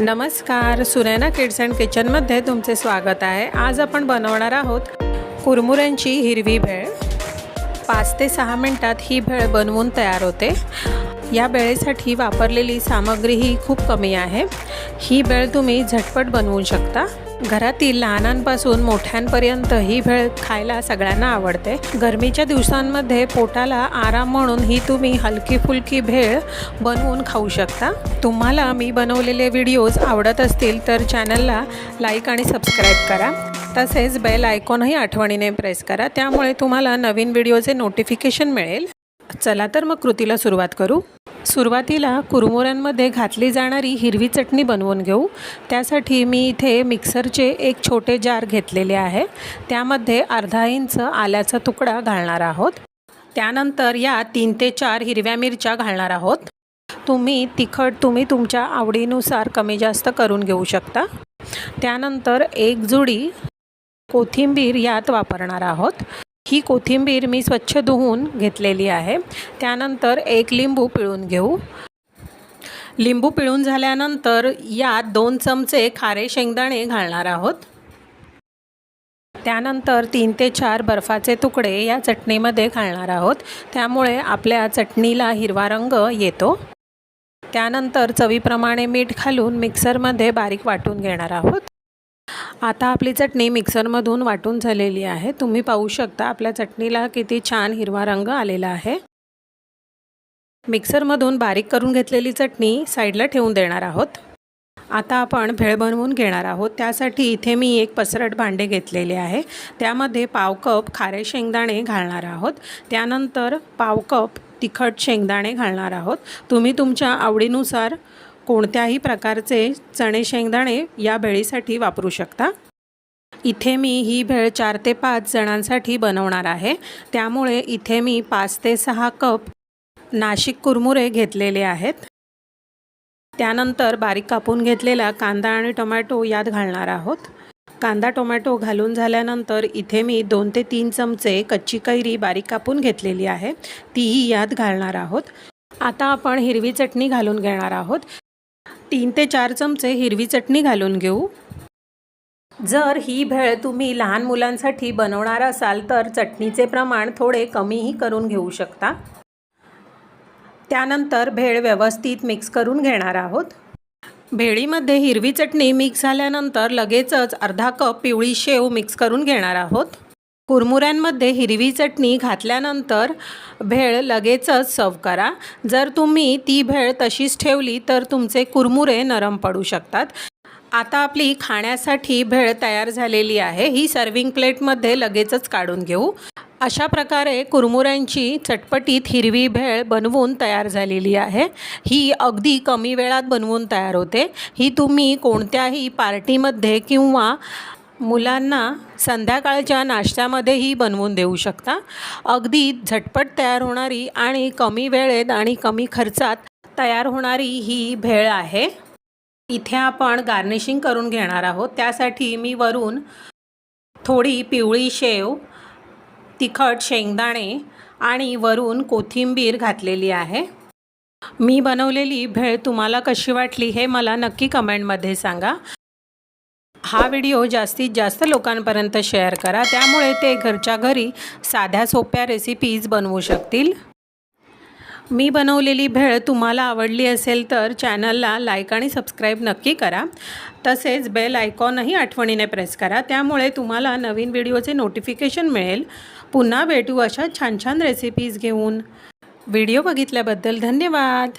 नमस्कार Sunaina kids and किचनमध्ये तुमचे स्वागत आहे. आज आपण बनवणार आहोत कुरमुऱ्यांची हिरवी भेळ. पाच ते सहा मिनटात ही भेळ बनवून तयार होते. या भेळेसाठी वापरलेली सामग्री ही खूप कमी आहे. ही भेळ तुम्ही झटपट बनवू शकता. घरातील लहानांपासून मोठ्यांपर्यंत ही भेळ खायला सगळ्यांना आवडते. गरमीच्या दिवसांमध्ये पोटाला आराम म्हणून ही तुम्ही हलकी फुलकी भेळ बनवून खाऊ शकता. तुम्हाला मी बनवलेले व्हिडिओज आवडत असतील तर चॅनलला लाईक आणि सबस्क्राईब करा. तसेच बेल आयकॉनही आठवणीने प्रेस करा. त्यामुळे तुम्हाला नवीन व्हिडिओचे नोटिफिकेशन मिळेल. चला तर मग कृतीला सुरुवात करू. सुरुवातीला कुरमुऱ्यांमध्ये घातली जाणारी हिरवी चटणी बनवून घेऊ. त्यासाठी मी इथे मिक्सरचे एक छोटे जार घेतलेले आहे. त्यामध्ये अर्धा इंच आल्याचा तुकडा घालणार आहोत. त्यानंतर या तीन ते चार हिरव्या मिरच्या घालणार आहोत. तुम्ही तिखट तुम्ही तुमच्या आवडीनुसार कमी जास्त करून घेऊ शकता. त्यानंतर एक जुडी कोथिंबीर यात वापरणार आहोत. ही कोथिंबीर मी स्वच्छ धुवून घेतलेली आहे. त्यानंतर एक लिंबू पिळून घेऊ. लिंबू पिळून झाल्यानंतर यात दोन चमचे खारे शेंगदाणे घालणार आहोत. त्यानंतर तीन ते चार बर्फाचे तुकडे या चटणीमध्ये घालणार आहोत. त्यामुळे आपल्या चटणीला हिरवा रंग येतो. त्यानंतर चवीप्रमाणे मीठ घालून मिक्सरमध्ये बारीक वाटून घेणार आहोत. आता आपली चटणी मिक्सरमधून वाटून झालेली आहे. तुम्ही पाहू शकता आपल्या चटणीला किती छान हिरवा रंग आलेला आहे. मिक्सरमधून बारीक करून घेतलेली चटणी साईडला ठेवून देणार आहोत. आता आपण भेळ बनवून घेणार आहोत. त्यासाठी इथे मी एक पसरट भांडे घेतलेले आहे. त्यामध्ये पाव कप खारे शेंगदाणे घालणार आहोत. त्यानंतर पाव कप तिखट शेंगदाणे घालणार आहोत. तुम्ही तुमच्या आवडीनुसार कोणत्याही प्रकारचे चणे शेंगदाणे या भेळीसाठी वापरू शकता. इथे मी ही भेळ चार ते पाच जणांसाठी बनवणार आहे. त्यामुळे इथे मी पाच ते सहा कप नाशिक कुरमुरे घेतलेले आहेत. त्यानंतर बारीक कापून घेतलेला कांदा आणि टोमॅटो यात घालणार आहोत. कांदा टोमॅटो घालून झाल्यानंतर इथे मी दोन ते तीन चमचे कच्ची कैरी बारीक कापून घेतलेली आहे. तीही यात घालणार आहोत. आता आपण हिरवी चटणी घालून घेणार आहोत. तीन ते चार चमचे हिरवी चटणी घालून घेऊ. जर ही भेळ तुम्ही लहान मुलांसाठी बनवणार असाल तर चटणीचे प्रमाण थोडे कमीही करून घेऊ शकता. त्यानंतर भेळ व्यवस्थित मिक्स करून घेणार आहोत. भेळीमध्ये हिरवी चटणी मिक्स झाल्यानंतर लगेचच अर्धा कप पिवळी शेव मिक्स करून घेणार आहोत. कुरमुऱ्यांमध्ये हिरवी चटणी घातल्यानंतर भेळ लगेचच सर्व करा. जर तुम्ही ती भेळ तशीच ठेवली तर तुमचे कुरमुरे नरम पडू शकतात. आता आपली खाण्यासाठी भेळ तयार झालेली आहे. ही सर्विंग प्लेटमध्ये लगेचच काढून घेऊ. अशा प्रकारे कुरमुऱ्यांची चटपटीत हिरवी भेळ बनवून तयार झालेली आहे. ही अगदी कमी वेळात बनवून तयार होते. ही तुम्ही कोणत्याही पार्टीमध्ये किंवा मुलांना संध्याकाळच्या नाश्त्यामध्येही बनवून देऊ शकता. अगदी झटपट तयार होणारी आणि कमी वेळेत आणि कमी खर्चात तयार होणारी ही भेळ आहे. इथे आपण गार्निशिंग करून घेणार आहोत. त्यासाठी मी वरून थोडी पिवळी शेव तिखट शेंगदाणे आणि वरून कोथिंबीर घातलेली आहे. मी बनवलेली भेळ तुम्हाला कशी वाटली हे मला नक्की कमेंटमध्ये सांगा. हा व्हिडिओ जास्तीत जास्त लोकांपर्यंत शेअर करा. त्यामुळे ते घरच्या घरी साध्या सोप्या रेसिपीज बनवू शकतील. मी बनवलेली भेळ तुम्हाला आवडली असेल तर चॅनलला लाईक आणि सबस्क्राईब नक्की करा. तसेच बेल आयकॉनही आठवणीने प्रेस करा. त्यामुळे तुम्हाला नवीन व्हिडिओचे नोटिफिकेशन मिळेल. पुन्हा भेटू अशा छान छान रेसिपीज घेऊन. व्हिडिओ बघितल्याबद्दल धन्यवाद.